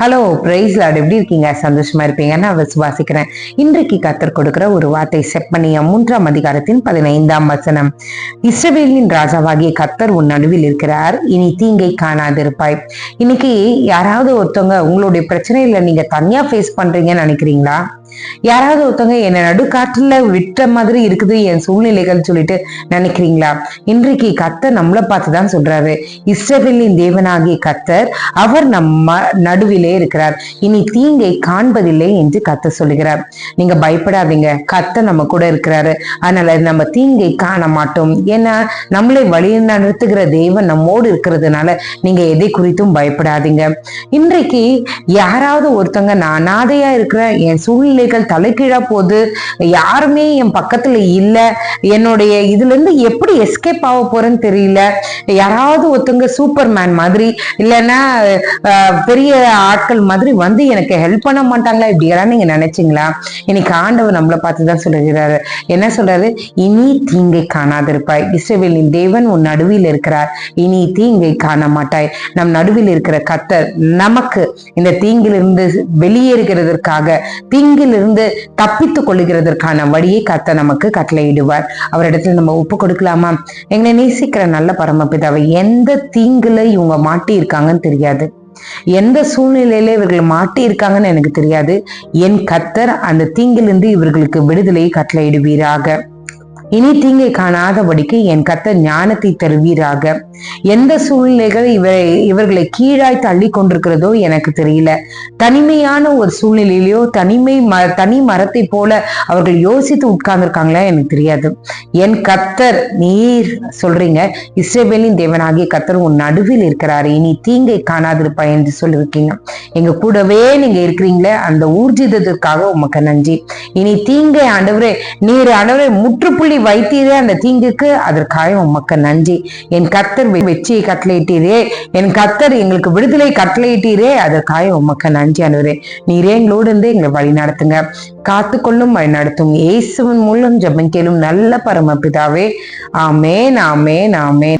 Hello price Lord எப்படி இருக்கீங்க? சந்தோஷமா இருப்பீங்க. நான் விசுவாசிக்கிறேன் இன்றைக்கு கத்தர் கொடுக்கிற ஒரு வார்த்தை செப்பனிய மூன்றாம் அதிகாரத்தின் பதினைந்தாம் வசனம். இஸ்ரவேலின் ராஜாவாகிய கத்தர் உன் நடுவில் இருக்கிறார். இனி தீங்கை காணாதிருப்பாய். இன்னைக்கு யாராவது ஒருத்தவங்க உங்களுடைய பிரச்சனையில நீங்க தனியா ஃபேஸ் பண்றீங்கன்னு நினைக்கிறீங்களா? யாராவது ஒருத்தவங்க என்னை நடுக்காற்றுல விட்ட மாதிரி இருக்குது என் சூழ்நிலைகள் சொல்லிட்டு நினைக்கிறீங்களா? இன்றைக்கு கத்தர் நம்மளை பார்த்து தான் சொல்றாரு. இஸ்ரவேலின் தேவனாகிய கத்தர் அவர் நம்ம நடுவிலே இருக்கிறார். இனி தீங்கை காண்பதில்லை என்று கத்தர் சொல்லுகிறார். நீங்க பயப்படாதீங்க. கத்தர் நம்ம கூட இருக்கிறாரு. அதனால நம்ம தீங்கை காண மாட்டோம். ஏன்னா நம்மளை வழி நடத்துகிற தேவன் நம்மோடு இருக்கிறதுனால நீங்க எதை குறித்தும் பயப்படாதீங்க. இன்றைக்கு யாராவது ஒருத்தவங்க நான் அனாதையா இருக்கிற என் சூழ்நிலை சூழ்நிலைகள் தலைக்கீழா போகுது யாருமே என் பக்கத்துல இல்ல. என்னுடைய இதுல இருந்து எப்படி எஸ்கேப் ஆக போறேன்னு தெரியல. யாராவது ஒருத்தங்க சூப்பர் மேன் மாதிரி இல்லைன்னா பெரிய ஆட்கள் மாதிரி வந்து எனக்கு ஹெல்ப் பண்ண மாட்டாங்களா? இப்படியெல்லாம் நீங்க நினைச்சீங்களா? இன்னைக்கு ஆண்டவர் நம்மளை பார்த்து தான் சொல்லுகிறாரு என்ன சொல்றாரு? இனி தீங்கை காணாதிருப்பாய். இஸ்ரேவேலின் தேவன் உன் நடுவில் இருக்கிறார். இனி தீங்கை காண மாட்டாய். நம் நடுவில் இருக்கிற கத்தர் நமக்கு இந்த தீங்கிலிருந்து வெளியேறுகிறதற்காக தீங்கிலிருந்து தப்பித்துக் கொள்ளுகிறதற்கான வழியை கத்த நமக்கு கட்டளையிடுவார். அவரிடத்துல நம்ம ஒப்பு கொடுக்கலாமா? எங்களை நேசிக்கிற நல்ல பரமபிதாவை எந்த தீங்குல இவங்க மாட்டி இருக்காங்கன்னு தெரியாது. எந்த சூழ்நிலையில இவர்கள் மாட்டி இருக்காங்கன்னு எனக்கு தெரியாது. என் கத்தர் அந்த தீங்கிலிருந்து இவர்களுக்கு விடுதலையை கட்டளையிடுவீராக. இனி தீங்கை காணாதபடிக்கு என் கத்தர் ஞானத்தை தருவீராக. எந்த சூழ்நிலைகள் இவரை இவர்களை கீழாய் தள்ளி கொண்டிருக்கிறதோ எனக்கு தெரியல. தனிமையான ஒரு சூழ்நிலையிலோ தனிமை ம தனி மரத்தை போல அவர்கள் யோசித்து உட்கார்ந்துருக்காங்களா எனக்கு தெரியாது. என் கத்தர் நீர் சொல்றீங்க இஸ்ரேபேலின் தேவனாகிய கத்தர் உன் நடுவில் இருக்கிறாரு. இனி தீங்கை காணாதிருப்பா என்று சொல்லியிருக்கீங்க. எங்க கூடவே நீங்க இருக்கிறீங்களே அந்த ஊர்ஜிதத்திற்காக உமக்கு நன்றி. இனி தீங்கை ஆண்டவரே நீர் ஆண்டவரே முற்றுப்புள்ளி வைத்தீரே அந்த தீங்குக்கு அதற்காக உமக்கு நன்றி. என் கத்தர் வெற்றியை கட்டளையிட்டீரே. என் கத்தர் எங்களுக்கு விடுதலை கட்டளையிட்டீரே. அதற்காக உமக்கு நன்றி அனுவரே நீரே எங்களோடு இருந்து எங்களை வழி நடத்துங்க. காத்துக்கொள்ளும் வழி நடத்தும். இயேசுவின் மூலம் ஜபம் கேளும் நல்ல பரமபிதாவே. ஆமேன் ஆமேன் ஆமேன்.